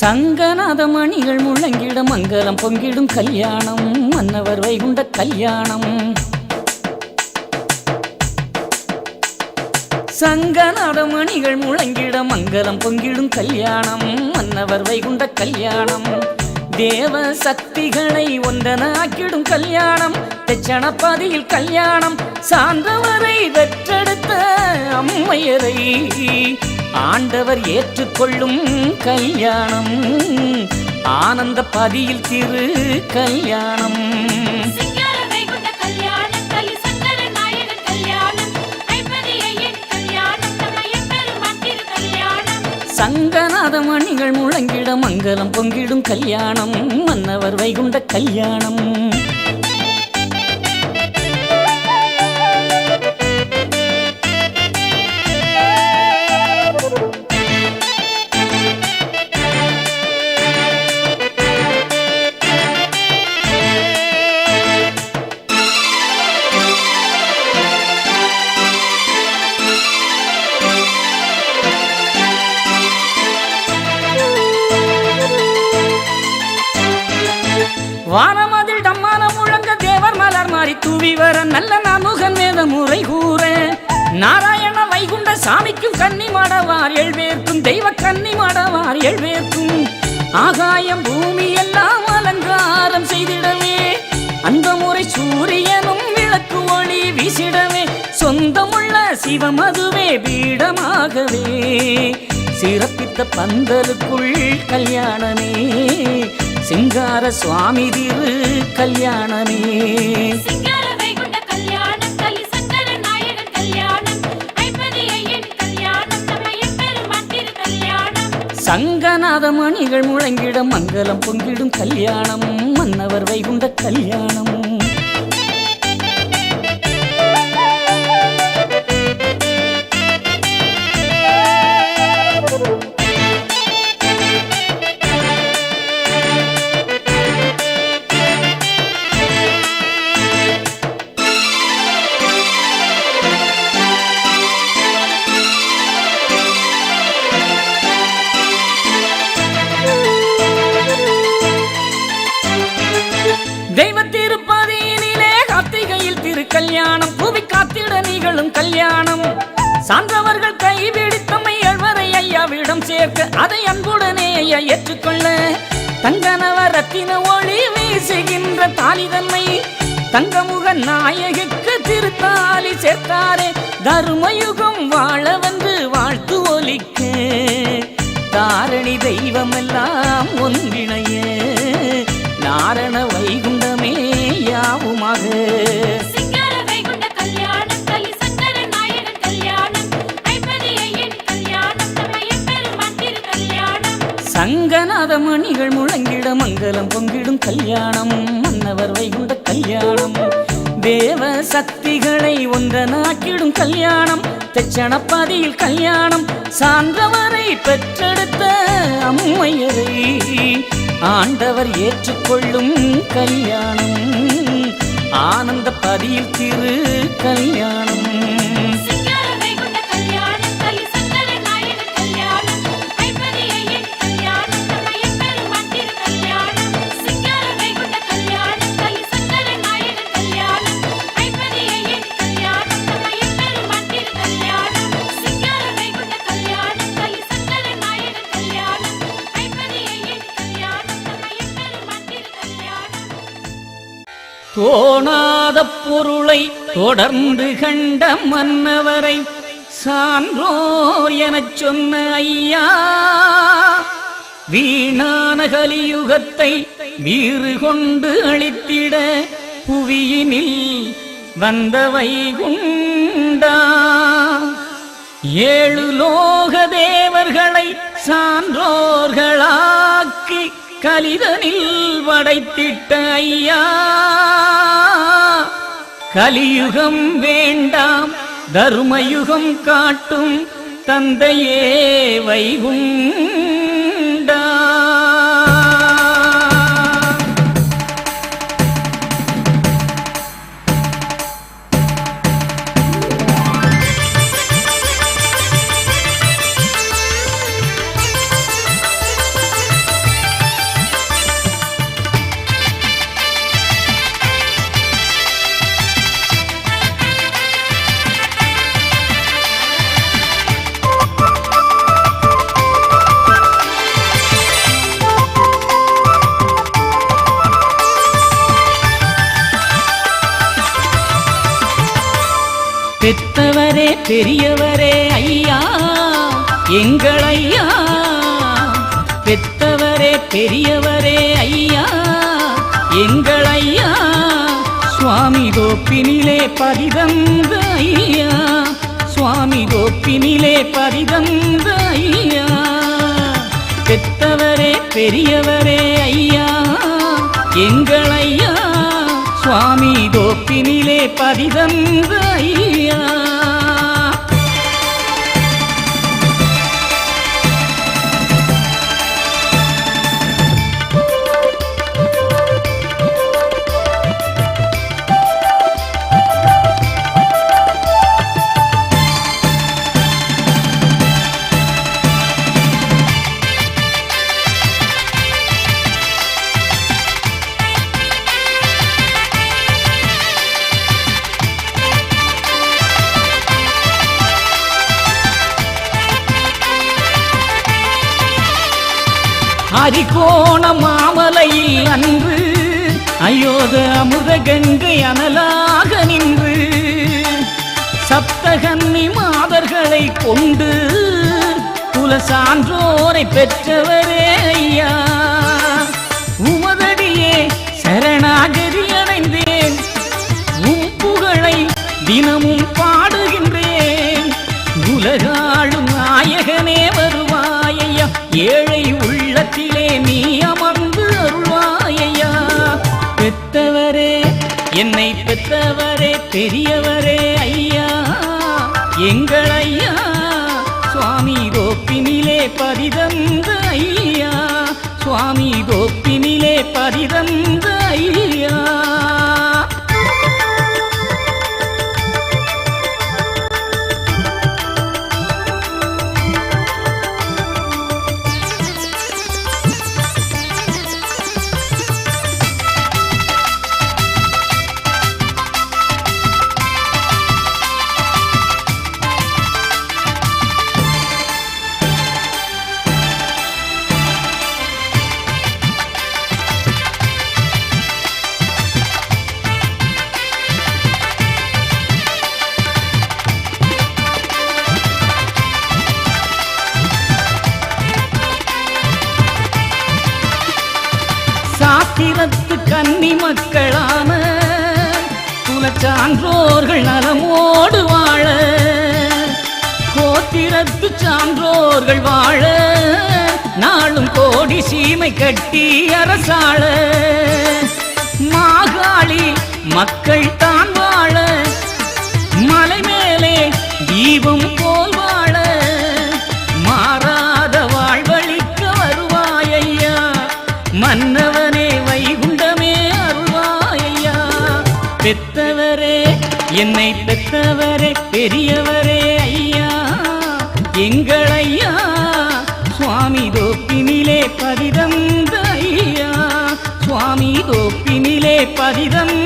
சங்கநாத மணிகள் முழங்கிட மங்களம் பொங்கிடும் கல்யாணம் மன்னவர் வைகுண்ட கல்யாணம். சங்கநாத மணிகள் முழங்கிட மங்களம் பொங்கிடும் கல்யாணம் மன்னவர் வைகுண்ட கல்யாணம். தேவ சக்திகளை ஒன்றனாக்கிடும் கல்யாணம் தச்சனப்பாதியில் கல்யாணம். சார்ந்தவரை வெற்றெடுத்த அம்மையரை ஆண்டவர் ஏற்றுக்கொள்ளும் கல்யாணம். ஆனந்த பதியில் திரு கல்யாணம். சங்கநாத மணிகள் முழங்கிட மங்களம் பொங்கிடும் கல்யாணம். மன்னவர் வைகுண்ட கல்யாணம். வானமதில் டம்மான முழங்க தேவர் மலர் மாறி தூவி வர நல்ல நாமுகன் வேத முறை கூற. நாராயண வைகுண்ட சாமிக்கும் கன்னி மாடவார் எழுவேற்கும் தெய்வ கன்னி மாடவார் எழுவேற்கும். ஆகாயம் பூமி எல்லாம் அலங்காரம் செய்திடவே. அந்த முறை சூரியனும் விளக்கு ஒளி வீசிடவே. சொந்தமுள்ள சிவம் அதுவே பீடமாகவே. சிறப்பித்த பந்தலுக்குள் கல்யாணமே. சிங்கார சுவாமி திரு கல்யாணமே. சங்கநாத மணிகள் முழங்கிட மங்களம் பொங்கிடும் கல்யாணம் மன்னவர் வைகுண்ட கல்யாணம். கல்யாணம் புவி காத்திட நிகழும் கல்யாணம். சான்றவர்கள் கைபிடித்தம்மை எழுவரை ஐயாவிடம் சேர்க்க அதை அன்புடனே ஐயா ஏற்றுக்கொள்ள. தங்கனவ ரத்தின ஒளி வீசுகின்ற தாலிதன்மை தங்கமுக நாயகிக்கு திருத்தாலி சேர்த்தாரே. தருமயுகம் வாழ வந்து வாழ்த்து ஒலிக்கு. தாரணி தெய்வமெல்லாம் ஒன்று ரங்கநாதமணிகள் முழங்கிட மங்களம் பொங்கிடும் கல்யாணம். மன்னவர் வைகுண்ட கல்யாணம். தேவ சக்திகளை ஒன்றனாக்கிடும் கல்யாணம். தெச்சணப்பதியில் கல்யாணம். சான்றவரை பெற்றெடுத்த அம்மையரை ஆண்டவர் ஏற்றுக்கொள்ளும் கல்யாணம். ஆனந்த பதியில் திரு கல்யாணம். தோணாத பொருளை தொடர்ந்து கண்ட மன்னவரை சான்றோர் எனச் சொன்ன ஐயா வீணான கலியுகத்தை வீறு கொண்டு அழித்திட புவியினில் வந்தவை குண்டா ஏழு லோக தேவர்களை சான்றோர்களாக்கி கலிதனில் படைத்திட்ட ஐயா. கலியுகம் வேண்டாம் தர்மயுகம் காட்டும் தந்தையே வைகும். பெரியவரே ஐயா எங்கள் ஐயா. பெத்தவரே பெரியவரே ஐயா எங்கள் ஐயா. சுவாமி கோப்பினிலே பரிதந்த ஐயா சுவாமி கோப்பினிலே பரிதந்த ஐயா. பெத்தவரே பெரியவரே ஐயா எங்கள் ஐயா. சுவாமி கோப்பினிலே பரிதந்த ஐயா. அரிகோண மாமலையில் அன்று அயோத அமுத கங்கை அனலாக நின்று சப்தகன்னி மாதர்களை கொண்டு குல சான்றோரை பெற்றவரே ஐயா. என்னை பெற்றவரே பெரியவரே ஐயா. எங்கள் ஐயா சுவாமி கோப்பினிலே பரிதந்த ஐயா. சுவாமி கோப்பினிலே பரிதந்த ஐயா. கன்னி மக்களான குலச்சான்றோர்கள் நலமோடு வாழ கோத்திரத்து சான்றோர்கள் வாழ நாளும் கோடி சீமை கட்டி அரசாள. மாகாளி மக்கள் தான் வாழ மலை மேலே தீபம் போல் என்னை பெற்றவரே பெரியவரே ஐயா. எங்கள் ஐயா சுவாமி தோப்பினிலே பதிதந்த ஐயா. சுவாமி தோப்பினிலே பதிதந்த